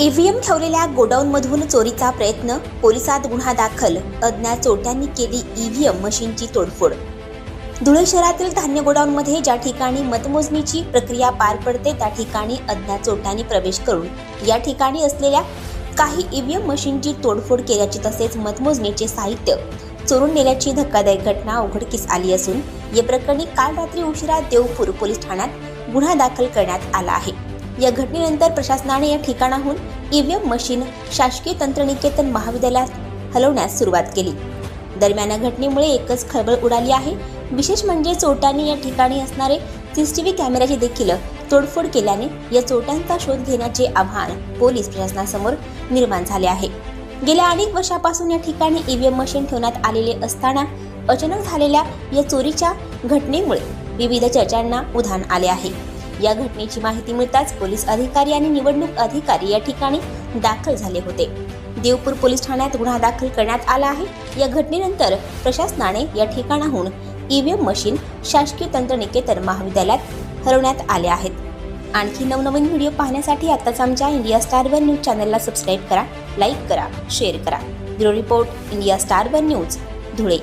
EVM ठेवलेल्या गोडाऊनमधून चोरीचा प्रयत्न पोलिसात गुन्हा दाखल अज्ञात चोरट्यांनी केली ईव्हीएम मशीनची तोडफोड. धुळे शहरातील धान्य गोडाऊनमध्ये ज्या ठिकाणी मतमोजणीची प्रक्रिया पार पडते त्या ठिकाणी अज्ञात चोरट्यांनी प्रवेश करून या ठिकाणी असलेल्या काही ईव्हीएम मशीनची तोडफोड केल्याची तसेच मतमोजणीचे साहित्य चोरून नेल्याची धक्कादायक घटना उघडकीस आली असून या प्रकरणी काल रात्री उशिरा देवपूर पोलीस ठाण्यात गुन्हा दाखल करण्यात आला आहे. या घटनेनंतर प्रशासनाने या ठिकाणाहून ईव्हीएम मशीन शासकीय तंत्रनिकेतन महाविद्यालयात हलवण्यास सुरुवात केली. दरम्यान या घटनेमुळे एकच खळबळ उडाली आहे. विशेष म्हणजे चोरट्यांनी या ठिकाणी असणारे सीसीटीव्ही कॅमेऱ्याची देखील तोडफोड केल्याने या चोरट्यांचा शोध घेण्याचे आव्हान पोलीस प्रशासनासमोर निर्माण झाले आहे. गेल्या अनेक वर्षापासून या ठिकाणी ईव्हीएम मशीन ठेवण्यात आलेले असताना अचानक झालेल्या या चोरीच्या घटनेमुळे विविध चर्चांना उधाण आले आहे. या घटनेची माहिती मिळताच पोलीस अधिकारी आणि निवडणूक अधिकारी या ठिकाणी दाखल झाले होते. देवपूर पोलीस ठाण्यात गुन्हा दाखल करण्यात आला आहे. या घटनेनंतर प्रशासनाने या ठिकाणाहून ईव्हीएम मशीन शासकीय तंत्रनिकेतन महाविद्यालयात हरवण्यात आले आहेत. आणखी नवनवीन व्हिडिओ पाहण्यासाठी आताच आमच्या इंडिया स्टार वन न्यूज चॅनलला सबस्क्राईब करा लाईक करा शेअर करा. Bureau report India star one news Dhule.